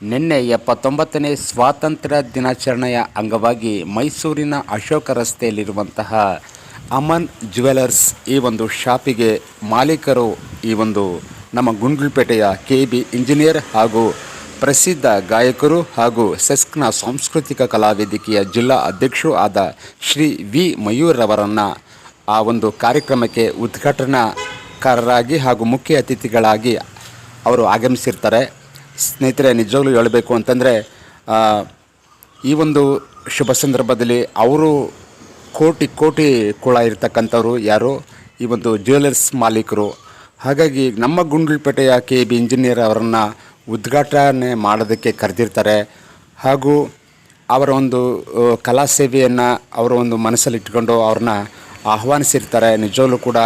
ನಿನ್ನೆ ಎಪ್ಪತ್ತೊಂಬತ್ತನೇ ಸ್ವಾತಂತ್ರ್ಯ ದಿನಾಚರಣೆಯ ಅಂಗವಾಗಿ ಮೈಸೂರಿನ ಅಶೋಕ ರಸ್ತೆಯಲ್ಲಿರುವಂತಹ ಅಮನ್ ಜ್ಯುವೆಲರ್ಸ್ ಈ ಒಂದು ಶಾಪಿಗೆ ಮಾಲೀಕರು ಈ ಒಂದು ನಮ್ಮ ಗುಂಡ್ಲುಪೇಟೆಯ ಕೆ ಬಿ ಇಂಜಿನಿಯರ್ ಹಾಗೂ ಪ್ರಸಿದ್ಧ ಗಾಯಕರು ಹಾಗೂ ಸೆಸ್ಕ್ನ ಸಾಂಸ್ಕೃತಿಕ ಕಲಾವೇದಿಕೆಯ ಜಿಲ್ಲಾ ಅಧ್ಯಕ್ಷರು ಆದ ಶ್ರೀ ವಿ ಮಯೂರವರನ್ನು ಆ ಒಂದು ಕಾರ್ಯಕ್ರಮಕ್ಕೆ ಉದ್ಘಾಟನಾಕಾರರಾಗಿ ಹಾಗೂ ಮುಖ್ಯ ಅತಿಥಿಗಳಾಗಿ ಅವರು ಆಗಮಿಸಿರ್ತಾರೆ. ಸ್ನೇಹಿತರೆ, ನಿಜವಾಗ್ಲೂ ಹೇಳಬೇಕು ಅಂತಂದರೆ ಈ ಒಂದು ಶುಭ ಸಂದರ್ಭದಲ್ಲಿ ಅವರು ಕೋಟಿ ಕೋಟಿ ಕುಳ ಇರ್ತಕ್ಕಂಥವ್ರು ಯಾರು? ಈ ಒಂದು ಜ್ಯುವೆಲರ್ಸ್ ಮಾಲೀಕರು. ಹಾಗಾಗಿ ನಮ್ಮ ಗುಂಡ್ಲುಪೇಟೆಯ ಕೆ ಬಿ ಇಂಜಿನಿಯರ್ ಅವರನ್ನು ಉದ್ಘಾಟನೆ ಮಾಡೋದಕ್ಕೆ ಕರೆದಿರ್ತಾರೆ. ಹಾಗೂ ಅವರ ಒಂದು ಕಲಾ ಸೇವೆಯನ್ನು ಅವರ ಒಂದು ಮನಸ್ಸಲ್ಲಿ ಇಟ್ಕೊಂಡು ಅವ್ರನ್ನ ಆಹ್ವಾನಿಸಿರ್ತಾರೆ. ನಿಜವಾಗ್ಲೂ ಕೂಡ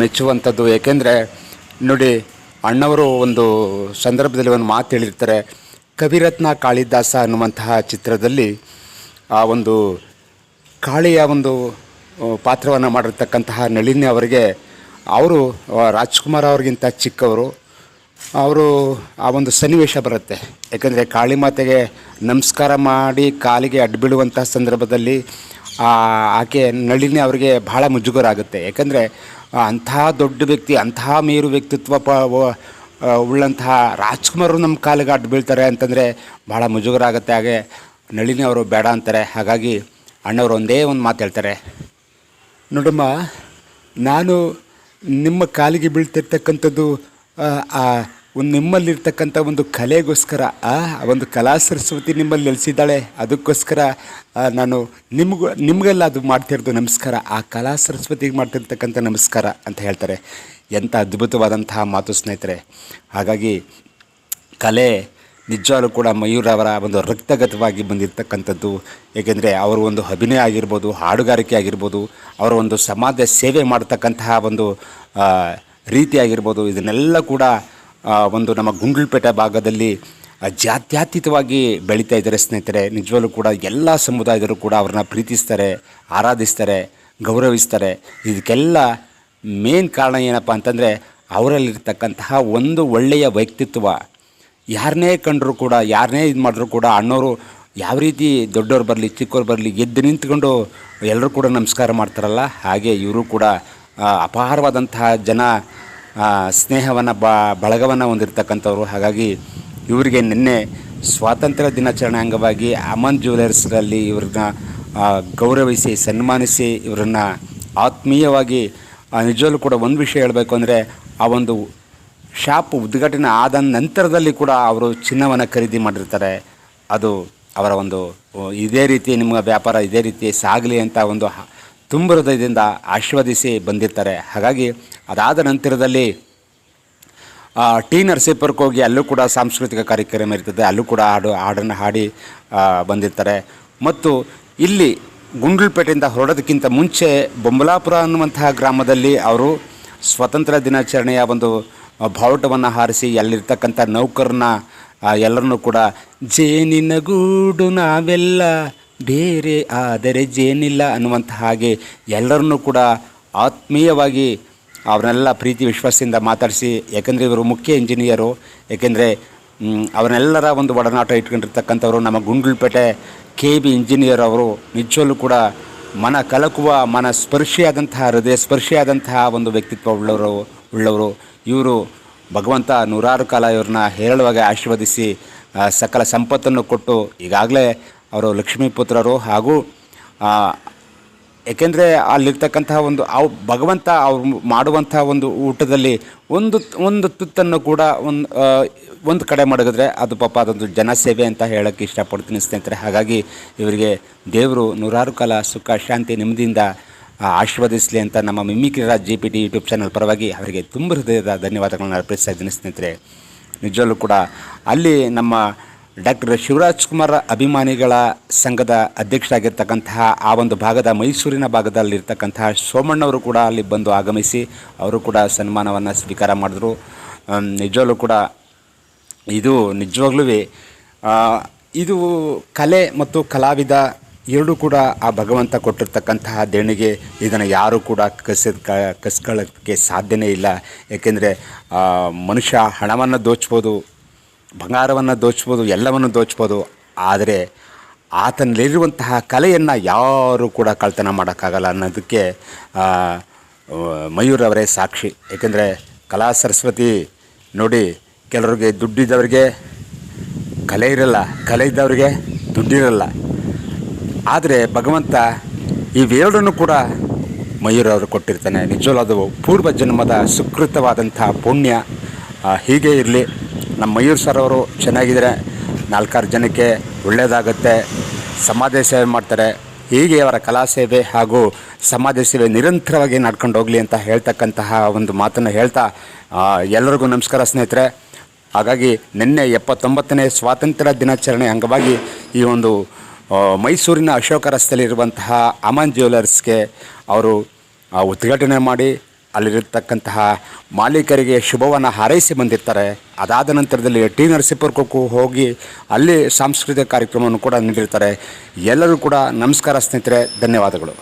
ಮೆಚ್ಚುವಂಥದ್ದು. ಏಕೆಂದರೆ, ನೋಡಿ ಅಣ್ಣವರು ಒಂದು ಸಂದರ್ಭದಲ್ಲಿ ಒಂದು ಮಾತು ಹೇಳಿರ್ತಾರೆ, ಕವಿರತ್ನ ಕಾಳಿದಾಸ ಅನ್ನುವಂತಹ ಚಿತ್ರದಲ್ಲಿ ಆ ಒಂದು ಕಾಳಿಯ ಒಂದು ಪಾತ್ರವನ್ನು ಮಾಡಿರ್ತಕ್ಕಂತಹ ನಳಿನಿ ಅವರಿಗೆ, ಅವರು ರಾಜ್ಕುಮಾರ್ ಅವ್ರಿಗಿಂತ ಚಿಕ್ಕವರು. ಅವರು ಆ ಒಂದು ಸನ್ನಿವೇಶ ಬರುತ್ತೆ. ಯಾಕಂದರೆ ಕಾಳಿ ಮಾತೆಗೆ ನಮಸ್ಕಾರ ಮಾಡಿ ಕಾಲಿಗೆ ಅಡ್ಡಿಬಿಡುವಂಥ ಸಂದರ್ಭದಲ್ಲಿ ಆಕೆ ನಳಿನಿ ಅವರಿಗೆ ಬಹಳ ಮುಜುಗರ ಆಗುತ್ತೆ ಯಾಕಂದರೆ ಅಂತಹ ದೊಡ್ಡ ವ್ಯಕ್ತಿ, ಅಂತಹ ಮೇರು ವ್ಯಕ್ತಿತ್ವ ಪ ಉಳ್ಳಂತಹ ರಾಜ್ಕುಮಾರ್ ನಮ್ಮ ಕಾಲಿಗೆ ಅಡ್ಡ ಬೀಳ್ತಾರೆ ಅಂತಂದರೆ ಭಾಳ ಮುಜುಗರ ಆಗುತ್ತೆ ಹಾಗೆ ನಳಿನಿ ಅವರು ಬೇಡ ಅಂತಾರೆ. ಹಾಗಾಗಿ ಅಣ್ಣವರು ಒಂದೇ ಒಂದು ಮಾತು ಹೇಳ್ತಾರೆ. ನೋಡಮ್ಮ, ನಾನು ನಿಮ್ಮ ಕಾಲಿಗೆ ಬೀಳ್ತಿರ್ತಕ್ಕಂಥದ್ದು ಒಂದು ನಿಮ್ಮಲ್ಲಿರ್ತಕ್ಕಂಥ ಒಂದು ಕಲೆಗೋಸ್ಕರ, ಆ, ಒಂದು ಕಲಾ ಸರಸ್ವತಿ ನಿಮ್ಮಲ್ಲಿ ನೆಲೆಸಿದ್ದಾಳೆ, ಅದಕ್ಕೋಸ್ಕರ ನಾನು ನಿಮಗೂ, ನಿಮಗೆಲ್ಲ ಅದು ಮಾಡ್ತಿರೋದು ನಮಸ್ಕಾರ, ಆ ಕಲಾ ಸರಸ್ವತಿಗೆ ಮಾಡ್ತಿರ್ತಕ್ಕಂಥ ನಮಸ್ಕಾರ ಅಂತ ಹೇಳ್ತಾರೆ. ಎಂಥ ಅದ್ಭುತವಾದಂತಹ ಮಾತು ಸ್ನೇಹಿತರೆ. ಹಾಗಾಗಿ ಕಲೆ ನಿಜವಾಗ್ಲೂ ಕೂಡ ಮಯೂರ್ ಅವರ ಒಂದು ರಕ್ತಗತವಾಗಿ ಬಂದಿರತಕ್ಕಂಥದ್ದು. ಏಕೆಂದರೆ ಅವರ ಒಂದು ಅಭಿನಯ ಆಗಿರ್ಬೋದು, ಹಾಡುಗಾರಿಕೆ ಆಗಿರ್ಬೋದು, ಅವರ ಒಂದು ಸಮಾಜ ಸೇವೆ ಮಾಡತಕ್ಕಂತಹ ಒಂದು ರೀತಿಯಾಗಿರ್ಬೋದು ಇದನ್ನೆಲ್ಲ ಕೂಡ ಒಂದು ನಮ್ಮ ಗುಂಡ್ಲುಪೇಟೆ ಭಾಗದಲ್ಲಿ ಜಾತ್ಯಾತೀತವಾಗಿ ಬೆಳೀತಾ ಇದ್ದಾರೆ ಸ್ನೇಹಿತರೆ. ನಿಜವಾಗ್ಲೂ ಕೂಡ ಎಲ್ಲ ಸಮುದಾಯದರು ಕೂಡ ಅವ್ರನ್ನ ಪ್ರೀತಿಸ್ತಾರೆ, ಆರಾಧಿಸ್ತಾರೆ, ಗೌರವಿಸ್ತಾರೆ. ಇದಕ್ಕೆಲ್ಲ ಮೇನ್ ಕಾರಣ ಏನಪ್ಪ ಅಂತಂದರೆ, ಅವರಲ್ಲಿರ್ತಕ್ಕಂತಹ ಒಂದು ಒಳ್ಳೆಯ ವ್ಯಕ್ತಿತ್ವ. ಯಾರನ್ನೇ ಕಂಡರೂ ಕೂಡ ಯಾರನ್ನೇ ಇದು ಮಾಡಿದ್ರು ಕೂಡ ಅಣ್ಣವರು ಯಾವ ರೀತಿ ದೊಡ್ಡವ್ರು ಬರಲಿ ಚಿಕ್ಕವ್ರು ಬರಲಿ, ಎದ್ದು ನಿಂತ್ಕೊಂಡು ಎಲ್ಲರೂ ಕೂಡ ನಮಸ್ಕಾರ ಮಾಡ್ತಾರಲ್ಲ, ಹಾಗೆ ಇವರು ಕೂಡ ಅಪಾರವಾದಂತಹ ಜನ ಸ್ನೇಹವನ್ನು ಬಳಗವನ್ನು ಹೊಂದಿರತಕ್ಕಂಥವ್ರು. ಹಾಗಾಗಿ ಇವರಿಗೆ ನಿನ್ನೆ ಸ್ವಾತಂತ್ರ್ಯ ದಿನಾಚರಣೆ ಅಂಗವಾಗಿ ಅಮನ್ ಜ್ಯುವೆಲರ್ಸ್ನಲ್ಲಿ ಇವ್ರನ್ನ ಗೌರವಿಸಿ, ಸನ್ಮಾನಿಸಿ ಇವರನ್ನು ಆತ್ಮೀಯವಾಗಿ ನಿಜವಲ್ಲೂ ಕೂಡ ಒಂದು ವಿಷಯ ಹೇಳಬೇಕು ಅಂದರೆ ಆ ಒಂದು ಶಾಪ್ ಉದ್ಘಾಟನೆ ಆದ ನಂತರದಲ್ಲಿ ಕೂಡ ಅವರು ಚಿನ್ನವನ್ನು ಖರೀದಿ ಮಾಡಿರ್ತಾರೆ. ಅದು ಅವರ ಒಂದು ಇದೇ ರೀತಿ ನಿಮ್ಮ ವ್ಯಾಪಾರ ಇದೇ ರೀತಿ ಸಾಗಲಿ ಅಂತ ಒಂದು ತುಂಬ ಹೃದಯದಿಂದ ಆಶೀರ್ವದಿಸಿ ಬಂದಿರ್ತಾರೆ. ಹಾಗಾಗಿ ಅದಾದ ನಂತರದಲ್ಲಿ ಟಿ ನರಸೀಪುರಕ್ಕೆ ಹೋಗಿ ಅಲ್ಲೂ ಕೂಡ ಸಾಂಸ್ಕೃತಿಕ ಕಾರ್ಯಕ್ರಮ ಇರ್ತದೆ. ಅಲ್ಲೂ ಕೂಡ ಹಾಡು, ಹಾಡನ್ನು ಹಾಡಿ ಬಂದಿರ್ತಾರೆ. ಮತ್ತು ಇಲ್ಲಿ ಗುಂಡ್ಲುಪೇಟೆಯಿಂದ ಹೊರಡೋದಕ್ಕಿಂತ ಮುಂಚೆ ಬೊಂಬಲಾಪುರ ಅನ್ನುವಂತಹ ಗ್ರಾಮದಲ್ಲಿ ಅವರು ಸ್ವಾತಂತ್ರ್ಯ ದಿನಾಚರಣೆಯ ಒಂದು ಬಾವುಟವನ್ನು ಹಾರಿಸಿ ಅಲ್ಲಿರ್ತಕ್ಕಂಥ ನೌಕರನ್ನ ಎಲ್ಲರನ್ನೂ ಕೂಡ ಜೇನಿನ ಗೂಡು ನಾವೆಲ್ಲ ಬೇರೆ, ಆದರೆ ಜೇನಿಲ್ಲ ಅನ್ನುವಂಥ ಹಾಗೆ ಎಲ್ಲರನ್ನೂ ಕೂಡ ಆತ್ಮೀಯವಾಗಿ ಅವ್ರನ್ನೆಲ್ಲ ಪ್ರೀತಿ, ವಿಶ್ವಾಸದಿಂದ ಮಾತಾಡಿಸಿ, ಯಾಕೆಂದರೆ ಇವರು ಮುಖ್ಯ ಇಂಜಿನಿಯರು ಏಕೆಂದರೆ ಅವರೆಲ್ಲರ ಒಂದು ಒಡನಾಟ ಇಟ್ಕೊಂಡಿರ್ತಕ್ಕಂಥವ್ರು, ನಮ್ಮ ಗುಂಡ್ಲುಪೇಟೆ ಕೆ ಬಿ ಇಂಜಿನಿಯರ್ ಅವರು ನಿಜವಲ್ಲೂ ಕೂಡ ಮನ ಕಲಕುವ, ಮನ ಸ್ಪರ್ಶಿಯಾದಂತಹ, ಹೃದಯ ಸ್ಪರ್ಶಿಯಾದಂತಹ ಒಂದು ವ್ಯಕ್ತಿತ್ವ ಉಳ್ಳವರು ಉಳ್ಳವರು. ಇವರು ಭಗವಂತ ನೂರಾರು ಕಾಲ ಇವ್ರನ್ನ ಹೇರಳವಾಗಿ ಆಶೀರ್ವದಿಸಿ ಸಕಲ ಸಂಪತ್ತನ್ನು ಕೊಟ್ಟು ಈಗಾಗಲೇ ಅವರು ಲಕ್ಷ್ಮೀಪುತ್ರರು ಹಾಗೂ ಏಕೆಂದರೆ ಅಲ್ಲಿರ್ತಕ್ಕಂತಹ ಒಂದು ಅವು ಭಗವಂತ ಅವ್ರು ಮಾಡುವಂತಹ ಒಂದು ಊಟದಲ್ಲಿ ಒಂದು ಒಂದು ತುತ್ತನ್ನು ಕೂಡ ಒಂದು ಒಂದು ಕಡೆ ಮಡಗಿದ್ರೆ ಅದು ಪಾಪ ಅದೊಂದು ಜನಸೇವೆ ಅಂತ ಹೇಳೋಕ್ಕೆ ಇಷ್ಟಪಡ್ತೀನಿ ಸ್ನೇಹಿತರೆ. ಹಾಗಾಗಿ ಇವರಿಗೆ ದೇವರು ನೂರಾರು ಕಾಲ ಸುಖ, ಶಾಂತಿ, ನೆಮ್ಮದಿಯಿಂದ ಆಶೀರ್ವದಿಸಲಿ ಅಂತ ನಮ್ಮ ಮಿಮಿಕ್ರಿರ G P T YouTube channel ಪರವಾಗಿ ಅವರಿಗೆ ತುಂಬ ಹೃದಯದ ಧನ್ಯವಾದಗಳನ್ನು ಅರ್ಪಿಸ್ತಾ ಇದ್ದೀನಿ ಸ್ನೇಹಿತರೆ. ನಿಜವಲ್ಲೂ ಕೂಡ ಅಲ್ಲಿ ನಮ್ಮ ಡಾಕ್ಟರ್ ಶಿವರಾಜ್ ಕುಮಾರ್ ಅಭಿಮಾನಿಗಳ ಸಂಘದ ಅಧ್ಯಕ್ಷರಾಗಿರ್ತಕ್ಕಂತಹ ಆ ಒಂದು ಭಾಗದ ಮೈಸೂರಿನ ಭಾಗದಲ್ಲಿರ್ತಕ್ಕಂತಹ ಸೋಮಣ್ಣವರು ಕೂಡ ಅಲ್ಲಿ ಬಂದು ಆಗಮಿಸಿ ಅವರು ಕೂಡ ಸನ್ಮಾನವನ್ನು ಸ್ವೀಕಾರ ಮಾಡಿದ್ರು. ನಿಜವಾಗ್ಲೂ ಕೂಡ ಇದು ನಿಜವಾಗ್ಲೂ ಇದು ಕಲೆ ಮತ್ತು ಕಲಾವಿದ ಎರಡೂ ಕೂಡ ಆ ಭಗವಂತ ಕೊಟ್ಟಿರ್ತಕ್ಕಂತಹ ದೇಣಿಗೆ. ಇದನ್ನು ಯಾರೂ ಕೂಡ ಕಸ ಕಸ್ಕೊಳ್ಳೋಕ್ಕೆ ಸಾಧ್ಯವೇ ಇಲ್ಲ. ಏಕೆಂದರೆ ಮನುಷ್ಯ ಹಣವನ್ನು ದೋಚ್ಬೋದು ಬಂಗಾರವನ್ನು ದೋಚ್ಬೋದು ಎಲ್ಲವನ್ನು ದೋಚ್ಬೋದು ಆದರೆ ಆತನಲ್ಲಿರುವಂತಹ ಕಲೆಯನ್ನು ಯಾರೂ ಕೂಡ ಕಳ್ತನ ಮಾಡೋಕ್ಕಾಗಲ್ಲ ಅನ್ನೋದಕ್ಕೆ ಆ, ಆ, ಮಯೂರ್ ಅವರೇ ಸಾಕ್ಷಿ. ಏಕೆಂದರೆ ಕಲಾ ಸರಸ್ವತಿ ನೋಡಿ ಕೆಲವ್ರಿಗೆ ದುಡ್ಡಿದ್ದವ್ರಿಗೆ ಕಲೆ ಇರಲ್ಲ ಕಲೆ ಇದ್ದವ್ರಿಗೆ ದುಡ್ಡಿರಲ್ಲ. ಆದರೆ ಭಗವಂತ ಇವೆರಡನ್ನು ಕೂಡ ಮಯೂರವರು ಕೊಟ್ಟಿರ್ತಾನೆ. ನಿಜವೂ ಅದು ಪೂರ್ವ ಜನ್ಮದ ಸುಕೃತವಾದಂತಹ ಪುಣ್ಯ ಹೀಗೆ ಇರಲಿ. ನಮ್ಮ ಮಯೂರ್ ಸರ್ ಅವರು ಚೆನ್ನಾಗಿದ್ದಾರೆ ನಾಲ್ಕಾರು ಜನಕ್ಕೆ ಒಳ್ಳೆಯದಾಗುತ್ತೆ ಸಮಾಜ ಸೇವೆ ಮಾಡ್ತಾರೆ. ಹೀಗೆ ಅವರ ಕಲಾ ಸೇವೆ ಹಾಗೂ ಸಮಾಜ ಸೇವೆ ನಿರಂತರವಾಗಿ ನಡ್ಕೊಂಡು ಹೋಗಲಿ ಅಂತ ಹೇಳ್ತಕ್ಕಂತಹ ಒಂದು ಮಾತನ್ನು ಹೇಳ್ತಾ ಎಲ್ಲರಿಗೂ ನಮಸ್ಕಾರ ಸ್ನೇಹಿತರೆ. ಹಾಗಾಗಿ ನಿನ್ನೆ ಎಪ್ಪತ್ತೊಂಬತ್ತನೇ ಸ್ವಾತಂತ್ರ್ಯ ದಿನಾಚರಣೆ ಅಂಗವಾಗಿ ಈ ಒಂದು ಮೈಸೂರಿನ ಅಶೋಕ ರಸ್ತೆಯಲ್ಲಿರುವಂತಹ ಅಮನ್ ಜ್ಯುವೆಲರ್ಸ್ಗೆ ಅವರು ಉದ್ಘಾಟನೆ ಮಾಡಿ ಅಲ್ಲಿರತಕ್ಕಂತಹ ಮಾಲೀಕರಿಗೆ ಶುಭವನ್ನು ಹಾರೈಸಿ ಬಂದಿರ್ತಾರೆ. ಅದಾದ ನಂತರದಲ್ಲಿ ಟಿ ನರಸೀಪುರಕ್ಕೂ ಹೋಗಿ ಅಲ್ಲಿ ಸಾಂಸ್ಕೃತಿಕ ಕಾರ್ಯಕ್ರಮವನ್ನು ಕೂಡ ನೀಡಿರ್ತಾರೆ. ಎಲ್ಲರೂ ಕೂಡ ನಮಸ್ಕಾರ ಸ್ನೇಹಿತರೆ, ಧನ್ಯವಾದಗಳು.